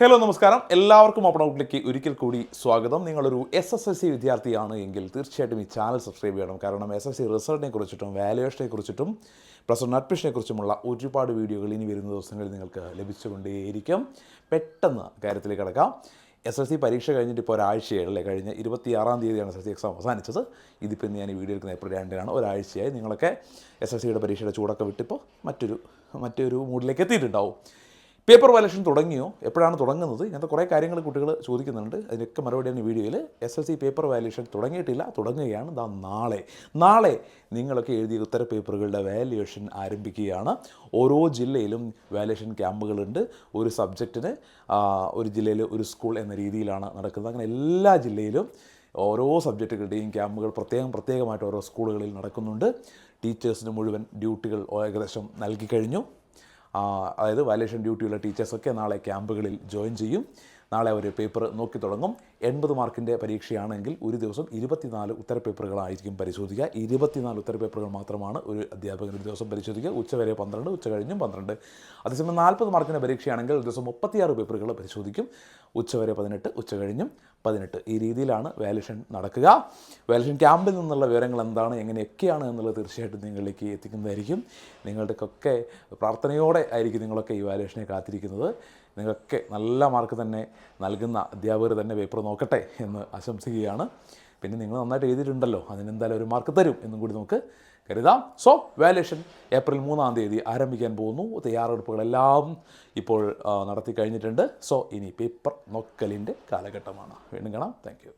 Hello നമസ്കാരം എല്ലാവർക്കും open ഔട്ട്ലേക്ക് ഒരിക്കൽ കൂടി സ്വാഗതം നിങ്ങളൊരു എസ് എസ് എൽ സി വിദ്യാർത്ഥിയാണ് എങ്കിൽ തീർച്ചയായിട്ടും ഈ ചാനൽ സബ്സ്ക്രൈബ് ചെയ്യണം കാരണം എസ് എസ് സി റിസൾട്ടിനെ കുറിച്ചിട്ടും വാലുവേഷനെ കുറിച്ചിട്ടും പ്ലസ് വൺ അഡ്മിഷനെ കുറിച്ചുമുള്ള ഒരുപാട് വീഡിയോകൾ ഇനി വരുന്ന ദിവസങ്ങളിൽ നിങ്ങൾക്ക് ലഭിച്ചുകൊണ്ടേയിരിക്കും പെട്ടെന്ന് കാര്യത്തിലേക്ക് കിടക്കാം എസ് എൽ സി പരീക്ഷ കഴിഞ്ഞിട്ട് ഇപ്പോൾ ഒരാഴ്ചയല്ലേ കഴിഞ്ഞ ഇരുപത്തിയാറാം തീയതിയാണ് എസ് എൽ സി എക്സാം അവസാനിച്ചത് ഇതിപ്പോൾ ഞാൻ ഈ വീഡിയോ എടുക്കുന്ന ഏപ്രിൽ രണ്ടിനാണ് ഒരാഴ്ചയായി നിങ്ങളൊക്കെ എസ് എൽ സിയുടെ പരീക്ഷയുടെ ചൂടൊക്കെ വിട്ടിപ്പോൾ മറ്റൊരു മറ്റൊരു മൂഡിലേക്ക് എത്തിയിട്ടുണ്ടാവും പേപ്പർ വയലേഷൻ തുടങ്ങിയോ? എപ്പോഴാണ് തുടങ്ങുന്നത്? ഇങ്ങനത്തെ കുറേ കാര്യങ്ങൾ കുട്ടികൾ ചോദിക്കുന്നുണ്ട്. അതിനൊക്കെ മറുപടിയാണ് ഈ വീഡിയോയിൽ. S L C paper valuation തുടങ്ങിയിട്ടില്ല. തുടങ്ങുകയാണ് ദാ നാളെ. നാളെ നിങ്ങളൊക്കെ എഴുതിയ ഉത്തര പേപ്പറുകളുടെ വാല്യുവേഷൻ ആരംഭിക്കുകയാണ്. ഓരോ ജില്ലയിലും വാല്യുവേഷൻ ക്യാമ്പുകളുണ്ട് ഒരു സബ്ജക്റ്റിന് ഒരു ജില്ലയിൽ ഒരു സ്കൂൾ എന്ന രീതിയിലാണ് നടക്കുന്നത്. അങ്ങനെ എല്ലാ ജില്ലയിലും ഓരോ സബ്ജക്റ്റുകളുടെയും ക്യാമ്പുകൾ പ്രത്യേകം പ്രത്യേകമായിട്ട് ഓരോ സ്കൂളുകളിൽ നടക്കുന്നുണ്ട്. ടീച്ചേഴ്സിന് മുഴുവൻ ഡ്യൂട്ടികൾ ഏകദേശം നൽകി കഴിഞ്ഞു. ആ, അതായത് വയലേഷൻ ഡ്യൂട്ടിയുള്ള ടീച്ചേഴ്സൊക്കെ നാളെ ക്യാമ്പുകളിൽ ജോയിൻ ചെയ്യും. നാളെ അവർ പേപ്പർ നോക്കി തുടങ്ങും. എൺപത് മാർക്കിന്റെ പരീക്ഷയാണെങ്കിൽ ഒരു ദിവസം ഇരുപത്തിനാല് ഉത്തര പേപ്പറുകളായിരിക്കും പരിശോധിക്കുക. ഇരുപത്തിനാല് ഉത്തര പേപ്പറുകൾ മാത്രമാണ് ഒരു അധ്യാപകൻ ഒരു ദിവസം പരിശോധിക്കുക. ഉച്ചവരെ പന്ത്രണ്ട് ഉച്ച കഴിഞ്ഞും പന്ത്രണ്ട്. അതേസമയം നാൽപ്പത് മാർക്കിന്റെ പരീക്ഷയാണെങ്കിൽ ഒരു ദിവസം മുപ്പത്തിയാറ് പേപ്പറുകൾ പരിശോധിക്കും. ഉച്ചവരെ പതിനെട്ട് ഉച്ച കഴിഞ്ഞും പതിനെട്ട്. ഈ രീതിയിലാണ് വാലേഷൻ നടക്കുക. വാലേഷൻ ക്യാമ്പിൽ നിന്നുള്ള വിവരങ്ങൾ എന്താണ് എങ്ങനെയൊക്കെയാണ് എന്നുള്ളത് തീർച്ചയായിട്ടും നിങ്ങളിലേക്ക് എത്തിക്കുന്നതായിരിക്കും. നിങ്ങളുടെയൊക്കെ പ്രാർത്ഥനയോടെ ആയിരിക്കും നിങ്ങളൊക്കെ ഈ വാലേഷനെ കാത്തിരിക്കുന്നത്. നിങ്ങളൊക്കെ നല്ല മാർക്ക് തന്നെ നൽകുന്ന അധ്യാപകർ തന്നെ പേപ്പർ നോക്കട്ടെ എന്ന് ആശംസിക്കുകയാണ്. പിന്നെ നിങ്ങൾ നന്നായിട്ട് എഴുതിയിട്ടുണ്ടല്ലോ അതിനെന്തായാലും ഒരു മാർക്ക് തരും എന്നും കൂടി നമുക്ക് കരുതാം. സോ വാലേഷൻ ഏപ്രിൽ മൂന്നാം തീയതി ആരംഭിക്കാൻ പോകുന്നു. തയ്യാറെടുപ്പുകളെല്ലാം ഇപ്പോൾ നടത്തി കഴിഞ്ഞിട്ടുണ്ട്. സോ ഇനി പേപ്പർ നോക്കലിന്റെ കാലഘട്ടമാണ്. വീണ്ടും കാണാം. താങ്ക്